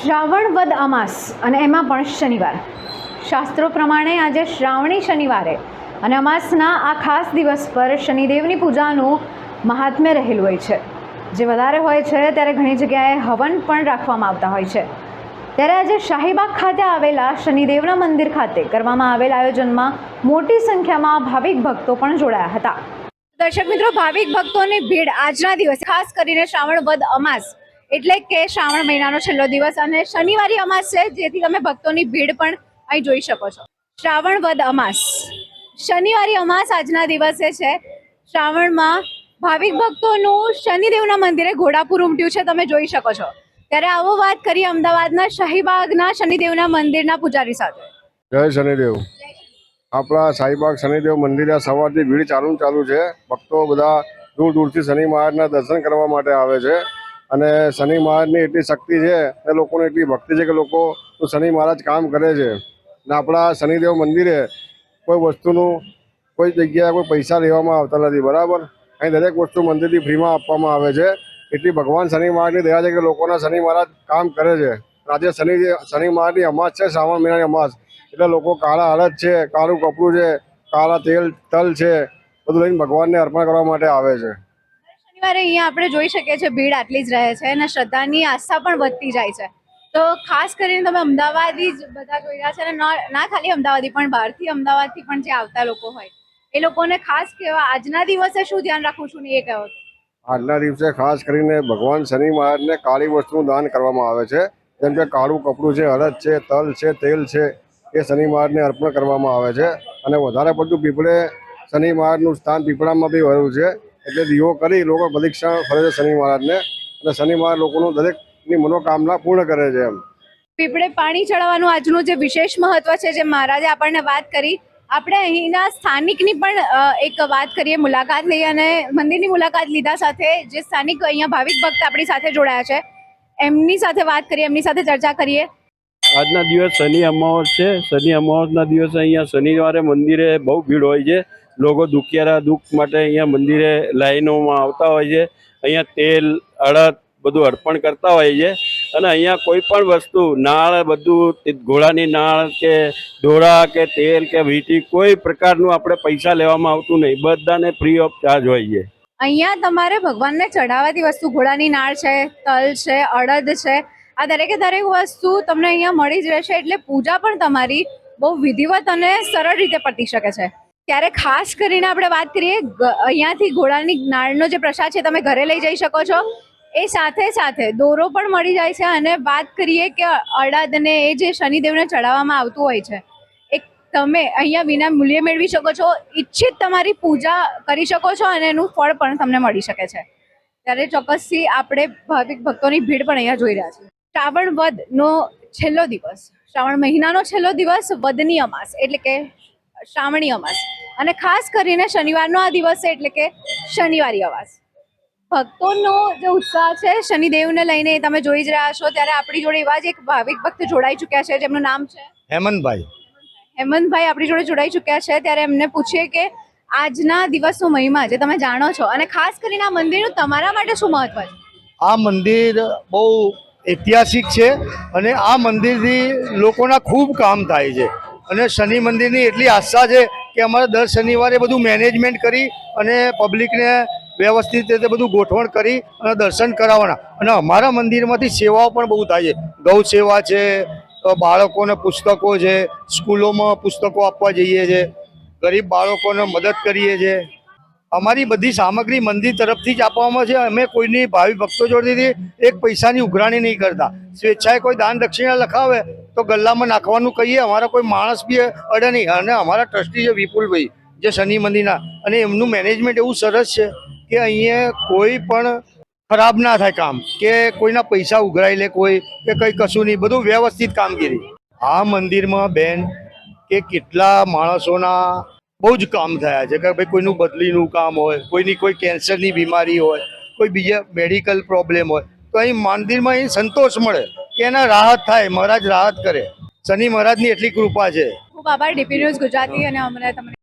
શ્રાવણ વદ અમાસ, અને એમાં પણ શનિવાર. શાસ્ત્રો પ્રમાણે આજે શ્રાવણી શનિવારે, અને અમાસના આ ખાસ દિવસ પર શનિદેવની પૂજાનું મહાત્મ્ય રહેલું હોય છે. જે વધારે હોય છે, ત્યારે ઘણી જગ્યાએ હવન પણ રાખવામાં આવતા હોય છે. ત્યારે આજે શાહીબાગ ખાતે આવેલા શનિદેવના મંદિર ખાતે કરવામાં આવેલ આયોજનમાં મોટી સંખ્યામાં ભાવિક ભક્તો પણ જોડાયા હતા. દર્શક મિત્રો, ભાવિક ભક્તોની ભીડ આજના દિવસે, ખાસ કરીને શ્રાવણ વદ અમાસ એટલે કે શ્રાવણ મહિનાનો છેલ્લો દિવસ અને શનિવારી અમાસ છે, જેથી તમે ભક્તોની ભીડ પણ અહીં જોઈ શકો છો. શ્રાવણ વદ અમાસ. શનિવારી અમાસ આજના દિવસે છે. શ્રાવણમાં ભાવિક ભક્તોનું શનિદેવના મંદિરે ઘોડાપુર ઉમટ્યું છે, તમે જોઈ શકો છો. ત્યારે આવો વાત કરીએ અમદાવાદના શાહીબાગના શનિદેવના મંદિરના પૂજારી સાથે. જય શનિદેવ. આપણા શાહીબાગ શનિદેવ મંદિરે સવારથી ભીડ ચાલુ ચાલુ છે. ભક્તો બધા દૂર દૂરથી શનિ મહારાજના દર્શન કરવા માટે આવે છે. અને શનિ મહારાજની એટલી શક્તિ છે, એ લોકોને એટલી ભક્તિ છે કે લોકો શનિ મહારાજ કામ કરે છે. ને આપણા શનિદેવ મંદિરે કોઈ વસ્તુનું, કોઈ જગ્યાએ કોઈ પૈસા લેવામાં આવતા નથી, બરાબર? અહીં દરેક વસ્તુ મંદિરથી ફ્રીમાં આપવામાં આવે છે. એટલી ભગવાન શનિ મહારાજની દયા છે કે લોકોના શનિ મહારાજ કામ કરે છે. આજે શનિ શનિ મહારાજની અમાસ છે, શ્રાવણ મહિનાની અમાસ. એટલે લોકો કાળા અડદ છે, કાળું કપડું છે, કાળા તેલ, તલ છે, બધું લઈને ભગવાનને અર્પણ કરવા માટે આવે છે. શનિવારે અહીંયા આપણે જોઈ શકીએ છીએ ભીડ આટલી જ રહે છે અને શ્રદ્ધાની આસ્થા પણ વધતી જાય છે. તો ખાસ કરીને તમે અમદાવાદી જ બધા જોઈ રહ્યા છે અને ના- ખાલી અમદાવાદી પણ, બહારથી અમદાવાદથી પણ જે આવતા લોકો હોય, એ લોકોને ખાસ કહેવા આજના દિવસે શું ધ્યાન રાખવું છું ને એ કહો. આજના દિવસે ખાસ કરીને ભગવાન શનિ મહારાજને કાળી વસ્તુનું દાન કરવામાં આવે છે. જેમ કે કાળું કપડું છે, હળદ છે, તલ છે, તેલ છે, એ શનિ મહારાજને અર્પણ કરવામાં આવે છે. અને વધારે પડતું પીપળે શનિ મહારાજનું સ્થાન પીપળામાં બી રહ્યું છે. એટલે દીવો કરી લોકો પ્રદક્ષિણા ફરે છે શનિ મહારાજને. અને શનિ મહારાજ લોકોનું દરેકની મનોકામના પૂર્ણ કરે છે એમ. પીપળે પાણી ચડાવવાનું આજનું જે વિશેષ મહત્વ છે, જે મહારાજે આપણને વાત કરી, આપણે અહીંના સ્થાનિકની પણ એક વાત કરીએ, મુલાકાત લઈ અને મંદિરની મુલાકાત લીધા સાથે જે સ્થાનિક અહીંયા ભાવિક ભક્ત આપણી સાથે જોડાયા છે, એમની સાથે વાત કરીએ, એમની સાથે ચર્ચા કરીએ. આજના દિવસ શનિ અમાવસ છે. શનિ અમાવસના દિવસે અહીંયા શનિવારે મંદિરે બહુ ભીડ હોય છે. લોકો દુખિયારા દુઃખ માટે અહીંયા મંદિરે લાઈનોમાં આવતા હોય છે. અહીંયા તેલ, અડદ બધું અર્પણ કરતા હોય છે. અને અહીંયા કોઈ પણ વસ્તુ, નાળ બધું ઘોડાની નાળ કે ઢોળા કે તેલ કે વીંટી, કોઈ પ્રકારનું આપણે પૈસા લેવામાં આવતું નહીં. બધાને ફ્રી ઓફ ચાર્જ હોય છે. અહીંયા તમારે ભગવાનને ચઢાવવાથી વસ્તુ, ઘોડાની નાળ છે, તલ છે, અડદ છે આ દરેકે દરેક વસ્તુ તમને અહીંયા મળી જ રહેશે એટલે પૂજા પણ તમારી બહુ વિધિવત અને સરળ રીતે પતી શકે છે. ત્યારે ખાસ કરીને આપણે વાત કરીએ અહીંયાથી ઘોડાની નાળનો જે પ્રસાદ છે, તમે ઘરે લઈ જઈ શકો છો. એ સાથે સાથે દોરો પણ મળી જાય છે અને વાત કરીએ કે અડદ ને એ જે શનિદેવને ચડાવવામાં આવતું હોય છે, એક તમે અહીંયા વિના મૂલ્યે મેળવી શકો છો, ઈચ્છિત તમારી પૂજા કરી શકો છો અને એનું ફળ પણ તમને મળી શકે છે. ત્યારે ચોક્કસથી આપણે ભાવિક ભક્તોની ભીડ પણ અહીંયા જોઈ રહ્યા છીએ. શ્રાવણ વધનો છેલ્લો દિવસ. શ્રાવણ મહિનાનો છેલ્લો દિવસ વદની અમાસ એટલે કે શ્રાવણી અમાસ અને ખાસ કરીને શનિવારનો આ દિવસ એટલે કે શનિવારી અમાસ ભક્તોનો જે ઉત્સાહ છે શનિદેવને લઈને તમે જોઈ જ રહ્યા છો ત્યારે આપણી જોડે એવા જ એક ભાવિક ભક્ત જોડાઈ ચૂક્યા છે જેમનું નામ છે? હેમંતભાઈ. હેમંતભાઈ આપણી જોડે જોડાઈ ચૂક્યા છે ત્યારે એમને પૂછીએ કે આજના દિવસનો મહિમા જે તમે જાણો છો. અને ખાસ કરીને આ મંદિરનું તમારા માટે શું મહત્વ છે? આ મંદિર બહુ ઐતિહાસિક છે અને આ મંદિરથી લોકોના ખૂબ કામ થાય છે. અને શનિ મંદિરની એટલી આસ્થા છે કે અમારે દર શનિવારે બધું મેનેજમેન્ટ કરી અને પબ્લિકને વ્યવસ્થિત રીતે બધું ગોઠવણ કરી અને દર્શન કરાવવાના. અને અમારા મંદિરમાંથી સેવાઓ પણ બહુ થાય છે. ગૌ સેવા છે બાળકોને પુસ્તકો છે, સ્કૂલોમાં પુસ્તકો આપવા જઈએ છીએ ગરીબ બાળકોને મદદ કરીએ છીએ અમારી બધી સામગ્રી મંદિર તરફથી જ આપવામાં છે. અમે કોઈની ભાવિ ભક્તો જોડેથી એક પૈસાની ઉઘરાણી નહીં કરતા. સ્વેચ્છાએ કોઈ દાન દક્ષિણા લખાવે તો ગલ્લામાં નાખવાનું કહીએ. અમારા કોઈ માણસ બી અડે નહીં. અને અમારા ટ્રસ્ટી છે વિપુલભાઈ, જે શનિ મંદિરના. અને એમનું મેનેજમેન્ટ એવું સરસ છે કે અહીંયા કોઈ પણ ખરાબ ના થાય કામ, કે કોઈના પૈસા ઉઘરાઈ લે કોઈ, કે કંઈ કશું નહીં. બધું વ્યવસ્થિત કામગીરી. આ મંદિરમાં બેન, કે કેટલા માણસોના બહુ જ કામ થયા છે કે ભાઈ કોઈનું બદલીનું કામ હોય, કોઈની કોઈ કેન્સરની બીમારી હોય, કોઈ બીજા મેડિકલ પ્રોબ્લેમ હોય, તો અહીં મંદિરમાં અહીં સંતોષ મળે કે એના રાહત થાય, મહારાજ રાહત કરે. શનિ મહારાજની એટલી કૃપા છે. ખૂબ આભાર ડીપી ન્યૂઝ ગુજરાતી અને અમને તમને